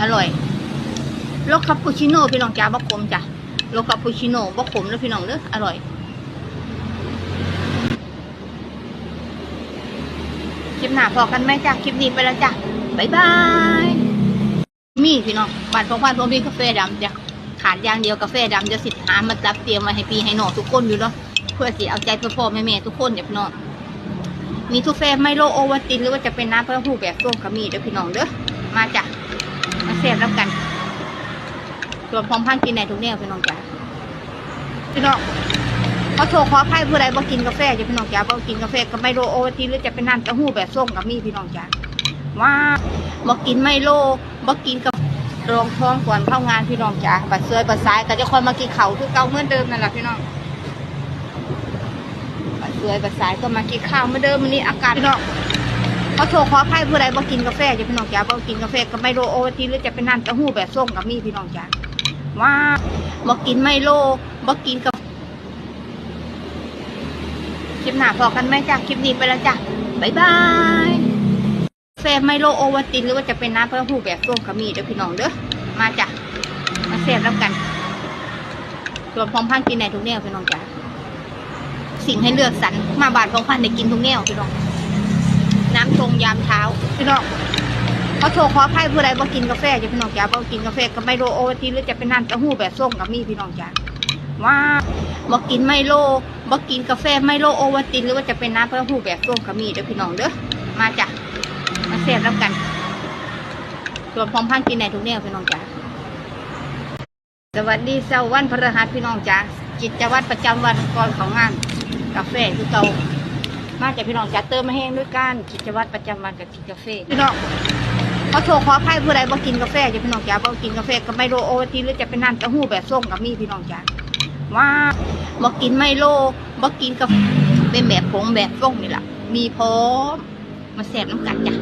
อร่อยโลคาปูชิโน่พี่น้องจ้าบะขมจ้ะโลคาปูชิโน่บะขมแล้วพี่น้องเด้ออร่อยคลิปหน้าพอกันไหมจ้ะคลิปนี้ไปแล้วจ้ะบายบายมีพี่น้องบ้านของบ้านผมมีกาแฟดำจ้ะขาดอย่างเดียวกาแฟดำจะสิหามารับเตรียมมาให้ปีให้น้องทุกคนอยู่เนาะเพื่อสิเอาใจพ่อพ่อแม่แม่ทุกคนเดี๋ยวพี่น้องมีทุกแฟไม่โลโอวัตินหรือว่าจะเป็นน้ำเพื่อหูแบบส้มก็มีเด้อพี่น้องเด้อมาจ้ะ มาเสียบรับกันส่วนพร้อมพันกินในทุกแนวพี่น้องจ้ะพี่น้องเขอโทษขออภัยผู้ใดบ่กินกาแฟจะพี่น้องจ้ะบ่กินกาแฟก็ไมโลโอวัตินหรือจะเป็นน้ำเต้าหู้แบบส้มก็มีพี่น้องจ้ะว่าบ่กินไมโลบ่กินกาแฟรองท้องก่อนเข้างานพี่น้องจ้ะบัดเซยบัดซ้ายก็จะคอยมากินเขาคือเก่าเหมือนเดิมนั่นแหละพี่น้องสวยภาษายก็มากินข้าวเหมื่อนเดิมวันนี้อากาศพี่น้อง เขอโทษขออภัยผู้ใดบ่กินกาแฟจ้ะพี่น้องจ้าบ่กินกาแฟก็ไมโลโอวัลตินหรือจะเป็นน้ำเต้าหู้แบบส้มก็มีพี่น้องจ้าว่าบ่กินไมโลบ่กินกาแฟคลิปหน้าพอกันไหมจ้ะคลิปนี้ไปแล้วจ้ะบ๊ายบายกาแฟไมโลโอวัตินหรือว่าจะเป็นน้ำเต้าหู้แบบส้มก็มีเด้อพี่น้องเด้อมาจ้ะมาเสพแล้วกันรวมพร้อมพันกินในทุกแนวพี่น้องจ้าสิ่งให้เลือกสรรมาบาทของพันได้กินทุกแนวพี่น้อง น้ำชงยามเช้าพี่น้องเขอโทษขออภัยผู้ใดบ่กินกาแฟจะพี่น้องจ้าบ่กินกาแฟก็ไมโลโอวัลตินหรือจะเป็นน้ำเต้าหู้แบบส้มก็มีพี่น้องจ้าว่าบ่กินไมโลบ่กินกาแฟไมโลโอวัตินหรือว่าจะเป็นน้ำเต้าหู้แบบส้มก็มีเด้อพี่น้องเด้อมาจ้ะมาเสพแล้วกันส่วนพร้อมพันกินในทุกแนวพี่น้องจ้าสวัสดีเช้าวันพฤหัสพี่น้องจ้ากิจวัตรประจำวันก่อนของงาน กาแฟคือเก่า มาจากพี่น้องจัดเติมมาแห้งด้วยกันกิจวัตรประจำวันกับกินกาแฟพี่น้องขอโทษขออภัยผู้ใดบ่กินกาแฟจะพี่น้องจ้าบ่กินกาแฟก็ไมโลโอวัตินหรือจะเป็นน้ำเต้าหู้แบบส้มก็มีพี่น้องจ้าว่าบ่กินไมโลบ่กินกาแฟเป็นแบบผงแบบส้มนี่แหละมีพร้อมมาแสบน้ำกันจ้ะ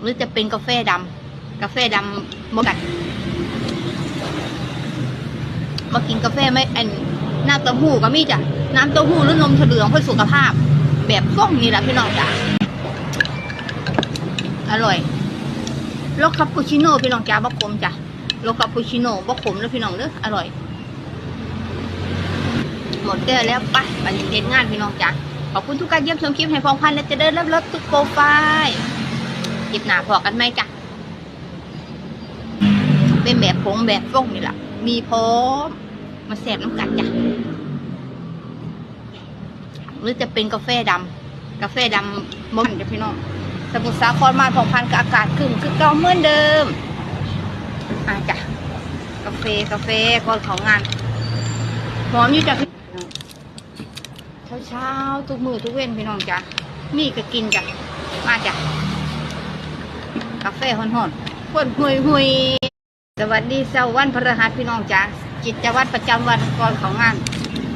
หรือจะเป็นกาแฟดำกาแฟดำบ่กัดมากินกาแฟไม่อันน้ำเต้าหู้ก็มีจ้ะ น้ำเต้าหู้หรือนมถั่วเหลืองเพื่อสุขภาพ แบบส้มนี่แหละพี่น้องจ้ะอร่อยโลคาปูชิโน่พี่น้องจ้าบะขมจ้ะโลคาปูชิโน่บะขมแล้วพี่น้องเด้ออร่อย หมดแก้วแล้วไปไปเห็นงานพี่น้องจ้ะขอบคุณทุกการเยี่ยมชมคลิปให้ฟองพันและจะเดินรับรถทุกโปรไฟล์คลิปหนาพอกันไหมจ้ะเป็นแบบผงแบบส้มนี่แหละมีพร้อมมาแสบน้ำกัดจ้ะ หรือจะเป็นกาแฟดำกาแฟดำมันจะพี่น้องสมุทรสาครมาผ่องพันกับอากาศขึ้นคือเก่าเหมือนเดิมอะจ้ะกาแฟกาแฟก่อนของงานหอมอยู่จ้ะพี่เช้าเช้าๆทุกมือทุกเว้นพี่น้องจ้ะมีก็กินจ้ะมาจ้ะกาแฟหอนๆพ่นหุยหุยๆสวัสดีเช้าวันพฤหัสพี่น้องจ้ากิจวัตรประจำวันก่อนของงาน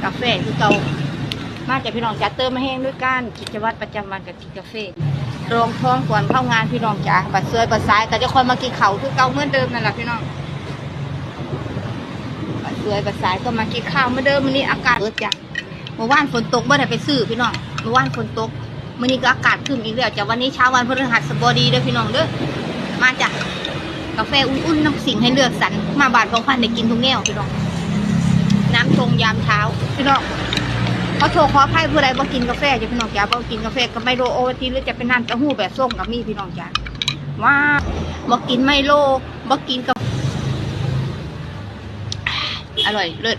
กาแฟคือเก่า มาจากพี่น้องจ้าเติมมาแห้งด้วยกันกิจวัตรประจำวันกับกินกาแฟรองท้องก่อนเข้างานพี่น้องจ้าบัดเซยบัดซ้ายก็จะคอยมากินเขาวคือเก่าเหมือนเดิมนั่นแหละพี่น้องบัดเซยบัดซ้ายก็มากินข้าวเหมือนเดิมวันนี้อากาศเปิดจ้ะเมื่อวานฝนตกเมื่อไหร่ไปซื้อพี่น้องเมื่อวานฝนตกมื่อนี้ก็อากาศขึ้นอีกแล้วจ้ะวันนี้เช้าวันพฤหัสบดีเด้อพี่น้องเด้อมาจ้ะกาแฟอุ่นๆน้ำสิงให้เลือกสรรมาบาทของพันได้กินทุกแนวพี่น้องน้ำชงยามเช้าพี่น้อง ขอโทษขออภัยผู้ใดบ่กินกาแฟจะพี่น้องจ้าบ่กินกาแฟก็ไมโลโอวัลตินหรือจะเป็นน้ำเต้าหู้แบบส้มก็มีพี่น้องจ้าว่าบ่กินไมโลบ่กินกาแฟอร่อยเลิศ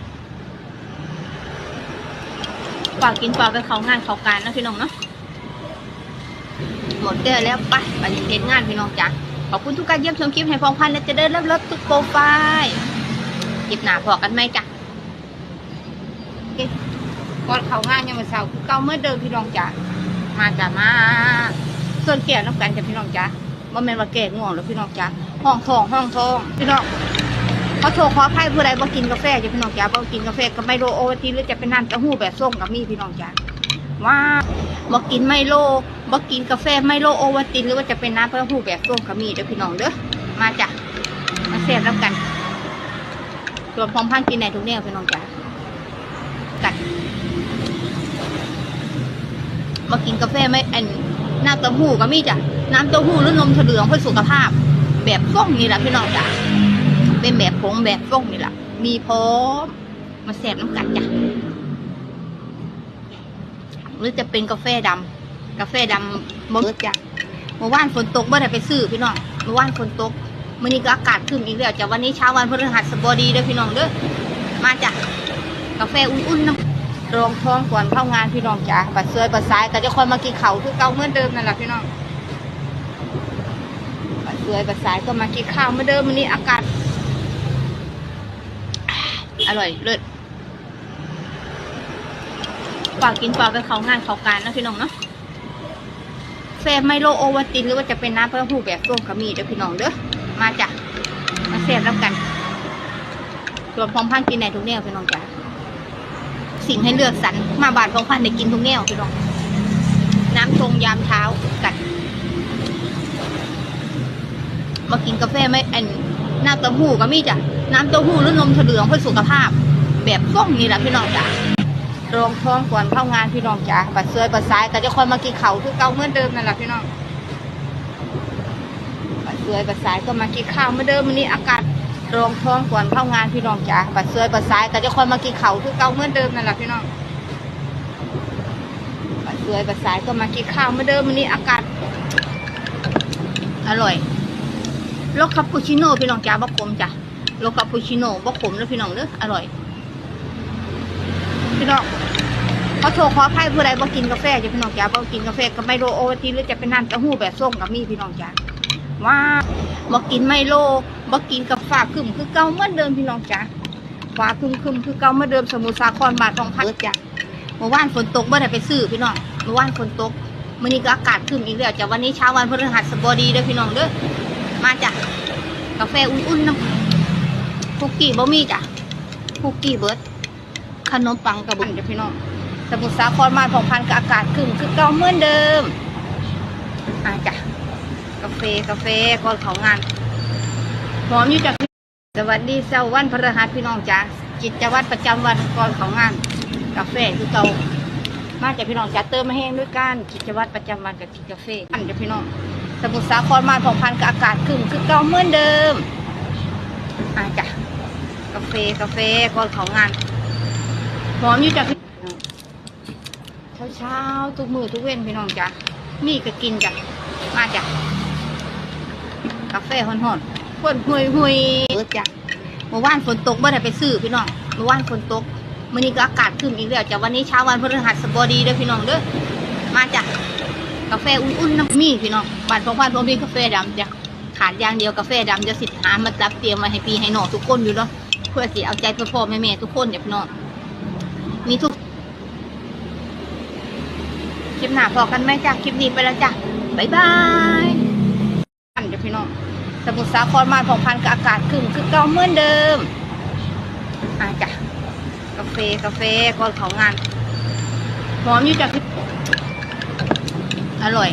ฝากกินฝากไปเขางานเขาการนะพี่น้องเนาะหมดแก้วแล้วไปไปเห็นงานพี่น้องจ้าขอบคุณทุกการเยี่ยมชมคลิปให้ฟองพันและจะเดินรับรถทุกโปรไฟล์คลิปหนาพอกันไหมจ้ะโอเค ก่อนเขางานยังมาเสาร์คือเก่าเมื่อเดิมพี่น้องจ้ะมาจ้ะมา ส่วนแก่น้ำกันจ้ะพี่น้องจ้ะบ่แม่นว่าแก่ง่วงแล้วพี่น้องจ้ะห้องทองห้องทองพี่น้องเขอโทษขออภัยผู้ใดบ่กินกาแฟจ้ะพี่น้องจ้ะบ่กินกาแฟก็ไมโลโอวัตินหรือจะเป็นน้ำเต้าหู้แบบส้มก็มีพี่น้องจ้ะว่าบ่กินไมโลบ่กินกาแฟไมโลโอวัตินหรือว่าจะเป็นน้ำเต้าหู้แบบส้มก็มีเด้อพี่น้องเด้อมาจ้ะมาแซ่บแล้วกันส่วนพร้อมพันกินในทุกแนวพี่น้องจ้ะกัด มากินกาแฟไม่อันน้ำเต้าหู้ก็มีจ้ะน้ำเต้าหู้หรือนมถั่วเหลืองเพื่อสุขภาพ แบบส้มนี่แหละพี่น้องจ้ะเป็นแบบผงแบบส้มนี่แหละมีพร้อมมาแสบน้ำกันจ้ะหรือจะเป็นกาแฟดำกาแฟดำเบิร์ดจ้ะเมื่อวานฝนตกเมื่อไหร่ไปซื้อพี่น้องเมื่อวานฝนตกมื่อนี้ก็อากาศขึ้นอีกแล้วจ้ะวันนี้เช้าวันพฤหัสบดีเด้อพี่น้องเด้อมาจ้ะกาแฟอุ่นๆน้ำ รองท้องก่อนเข้างานพี่น้องจ้ะบัดเซยบัดซ้ายก็จะคอยมากินเขาวคือเก่าเหมือนเดิมนั่นแหละพี่น้องบัดเซยบัดซ้ายก็มากินข้าวเหมือนเดิมวันนี้อากาศอร่อยเลิศฝากกินฝากไปเขางานเขาการนะพี่น้องเนาะแฟไมโลโอวัตินหรือว่าจะเป็นน้ำเพื่อหูแบบส้มขมีเด้อพี่น้องเด้อมาจ้ะมาแซ่บแล้วกันส่วนพร้อมพันกินในทุกแนวพี่น้องจ้ะ สิ่งให้เลือกสรรมาบาทพร้อมพันธุ์ได้กินทุกแนวพี่น้องน้ำชงยามเช้ากันมากินกาแฟไหมอันน้ำเต้าหู้ก็มีจ้ะน้ำเต้าหู้หรือนมเหลืองเพื่อสุขภาพ แบบส้มนี่แหละพี่น้องจ้ะรองท้องก่อนเข้างานพี่น้องจ้ะบัดเซยบัดซ้ายก็จะคอยมากินเขาคือเก่าเหมือนเดิมนั่นแหละพี่น้องบัดเซยบัดซ้ายก็มากินข้าวเหมือนเดิมวันนี้อากาศ รองท้องก่อนเข้างานพี่น้องจ้ะบัดเซยบัดซ้ายก็จะคอยมากินเขาคือเก่าเหมือนเดิมนั่นแหละพี่น้องบัดเซยบัดซ้ายก็มากินข้าวเหมือนเดิมวันนี้อากาศอร่อยโลคาปูชิโน่พี่น้องจ้าบะขมจ้ะโลคาปูชิโน่บะขมแล้วพี่น้องเด้ออร่อย พี่น้องเขาโทรขอไพ่ผู้ใดบ่กินกาแฟจ้ะพี่น้องจ้าบ่กินกาแฟก็ไม่โลโอวัติหรือจะเป็นน้ำเต้าหู้แบบส้มกับมีพี่น้องจ้าว่าบ่กินไมโล บ่กินกับฝากขึ้นคือเก่าเหมือนเดิมพี่น้องจ้าฟ้าคึมคึมคือเก่าเหมือนเดิมสมุทรสาครบาททองพัดจ้ะเมื่อวานฝนตกเมื่อไหร่ไปซื้อพี่น้องเมื่อวานฝนตกมื้อนี้ก็อากาศขึ้นอีกแล้วจ้ะวันนี้เช้าวันพฤหัสบดีเด้อพี่น้องเด้อมาจ้ะกาแฟอุ่นๆน้ำคุกกี้บะมี่จ้ะคุกกี้เบิร์ดขนมปังกระบุนจ้ะพี่น้องสมุทรสาครมาของพันกับอากาศขึ้นคือเก่าเหมือนเดิมอ่าจ้ะกาแฟกาแฟก่อนของงาน หอมอยู่จ้ะสวัสดีเช้าวันพฤหัสพี่น้องจ้ะกิจวัตรประจำวันก่อนของงาน กาแฟคือเก่ามาจากพี่น้องจ้ะเติมมาแห้งด้วยกันกิจวัตรประจำวันกับกินกาแฟอันจ้ะพี่น้อง สมุทรสาครมาของพันกับอากาศขึ้นคือเก่าเหมือนเดิมอาจ้ะกาแฟกาแฟก่อนของงานหอมอยู่จ้ะพี่เช้าเช้าทุกมือทุกเว้นพี่น้องจ้ะมีก็กินจ้ะมาจ้ะกาแฟหอนๆ ฝนหุยหุยเบิดจ้ะเมื่อวานฝนตกเมื่อไหร่ไปซื้อพี่น้องเมื่อวานฝนตกมื่อนี้ก็อากาศขึ้นอีกแล้วจ้ะวันนี้เช้าวันพฤหัสบดีเด้อพี่น้องเด้อมาจ้ะกาแฟอุ่นๆน้ำมีพี่น้องบ้านของบ้านผมมีกาแฟดำจ้ะขาดอย่างเดียวกาแฟดำจะสิทหามาจับเตรียมมาให้ปีให้หน้องทุกคนอยู่เนาะเพื่อสิเอาใจพ่อพ่อแม่แม่ทุกคนเดี๋ยวพี่น้องมีทุกคลิปหน้าพอกันไหมจ้ะคลิปนี้ไปแล้วจ้ะบ๊ายบายอันเดี๋ยวพี่น้อง สมุทรสาครมาของพันกับอากาศขึ้นคือเก่าเหมือนเดิมอาจ้ะกาแฟกาแฟก่อนของงานหอมอยู่จ้ะพี่อร่อย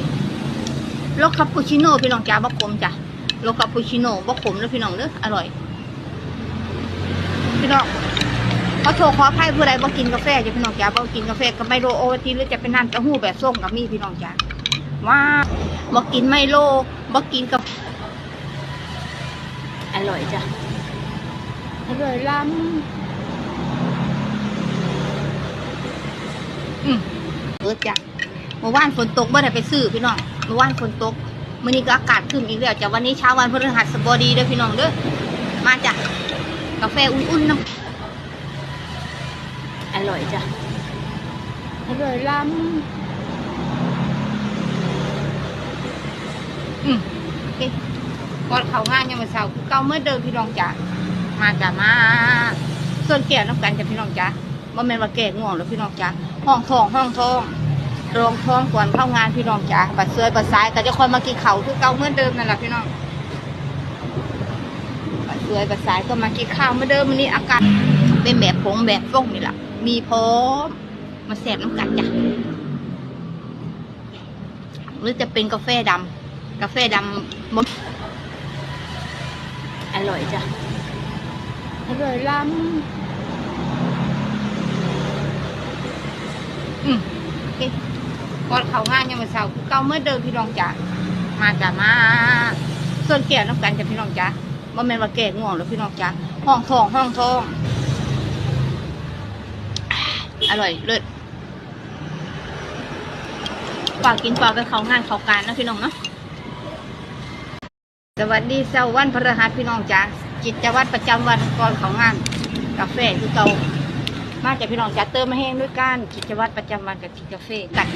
โลคาปูชิโน่พี่น้องจ้าบะขมจ้ะโลคาปูชิโน่บะขมแล้วพี่น้องเด้ออร่อย พี่น้องเขาโทรขอไพ่ผู้ใดบ่กินกาแฟจ้ะพี่น้องจ้าบ่กินกาแฟก็ไมโลโอวัตินหรือจะเป็นน้ำเต้าหู้แบบส้มกับมีพี่น้องจ้าว่าบ่กินไมโลบ่กินกาแฟอ ร่อยจ้ะ อร่อยล้ำอืมเออจ้ะเมื่อวานฝนตกเมื่อไหร่ไปซื้อพี่น้องเมื่อวานฝนตกมื่อนี้ก็อากาศขึ้นอีกแล้วจ้ะวันนี้เช้าวันพฤหัสบดีเด้อพี่น้องเด้อมาจ้ะกาแฟอุ่นๆน้ำอร่อยจ้ะอร่อยล้ำอืมโอเค ก่อนเขางานยังมาเสาร์คือเก่าเมื่อเดิมพี่น้องจ้ะมาจ้ะมา ส่วนแก่น้ำกันจ้ะพี่น้องจ้ะว่าแม่นว่าแก่ง่วงหรือพี่น้องจ้ะห้องทองห้องทองรองท้องก่อนเข้างานพี่น้องจ้ะบัดเซยบัดซ้ายก็จะคอยมากินเขาวคือเก่าเหมือนเดิมนั่นแหละพี่น้องบัดเซยบัดซ้ายก็มากินข้าวเมื่อเดิมวันนี้อากาศเป็นแบบผงแบบส้มนี่แหละมีพร้อมมาแสบน้ำกันจ้ะหรือจะเป็นกาแฟดำกาแฟดำ ร่อยจ้ะ อร่อยล้ำอืมโอเคกก่อนเขางานยังมาเสาร์คือเก่าเมื่อเดิมพี่น้องจ๋ามาจ้ะมา ส่วนแก่น้ำกันจ้ะพี่น้องจ๋าบ่แม่นว่าแก่ง่วงหรอกพี่น้องจ๋าห้องทองห้องทองอร่อยเลิศฝากกินฝากกันเขางานเขาการนะพี่น้องเนาะ สวัสดีเช้าวันพฤหัสพี่น้องจ๋ากิจวัตรประจำวันก่อนของงาน กาแฟคือเก่ามาจากพี่น้องจ๋าเติมมาแห้งด้วยกันกิจวัตรประจำวันกับกินกาแฟกัน